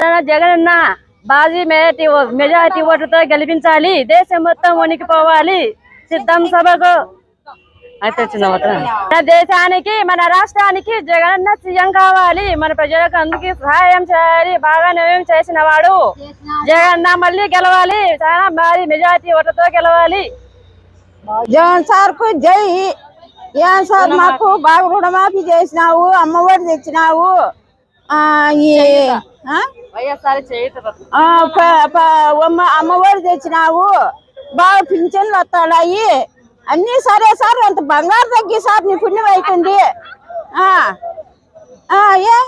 జగన్ అన్న bhaji majority majority ఓట్లతో గెలిపించాలి. దేశం మొత్తం వణికిపోవాలి. సిద్ధం సభకు అయితే మన దేశానికి మన రాష్ట్రానికి జగనన్న సీఎం కావాలి. మన ప్రజలకు అందుకే సహాయం చేయాలి. బాగా న్యాయం చేసిన వాడు జగన్న మళ్ళీ గెలవాలి. చాలా భారీ మెజార్టీ ఓట్లతో గెలవాలి. జగన్ సార్కు జై. ఏం సార్ మాకు బాగా రుణమాఫీ చేసినావు. అమ్మఒడి తెచ్చినావు. ఆ, ఈ అమ్మఒడి తెచ్చినావు. బాగా పింఛన్లు వస్తాయి అన్ని సరే సార్ అంత బంగారు తగ్గి సార్ నీ పుణ్యం అవుతుంది ఆ. ఆ, ఏ?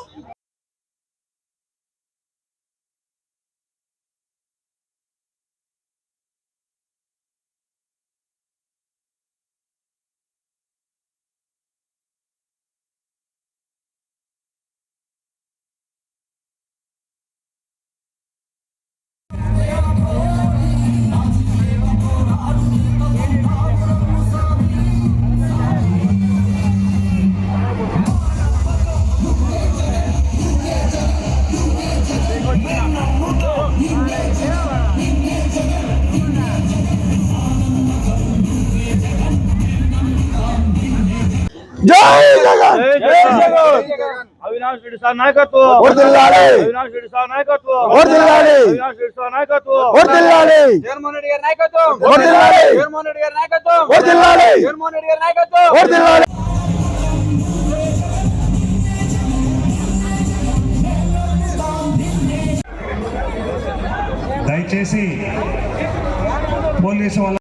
జై జగన్! జై జగన్! అవినాష్ రెడ్డి సార్ నాయకత్వం! వర్ధిల్లాలి. అవినాష్ రెడ్డి సార్ నాయకత్వం! వర్ధిల్లాలి. అవినాష్ రెడ్డి సార్ నాయకత్వం! వర్ధిల్లాలి జగన్మోహన్ రెడ్డి గారి నాయకత్వం! వర్ధిల్లాలి. జగన్మోహన్ రెడ్డి గారి నాయకత్వం! వర్ధిల్లాలి. జగన్మోహన్ రెడ్డి గారి నాయకత్వం! వర్ధిల్లాలి దయచేసి పోలీసు వాళ్ళ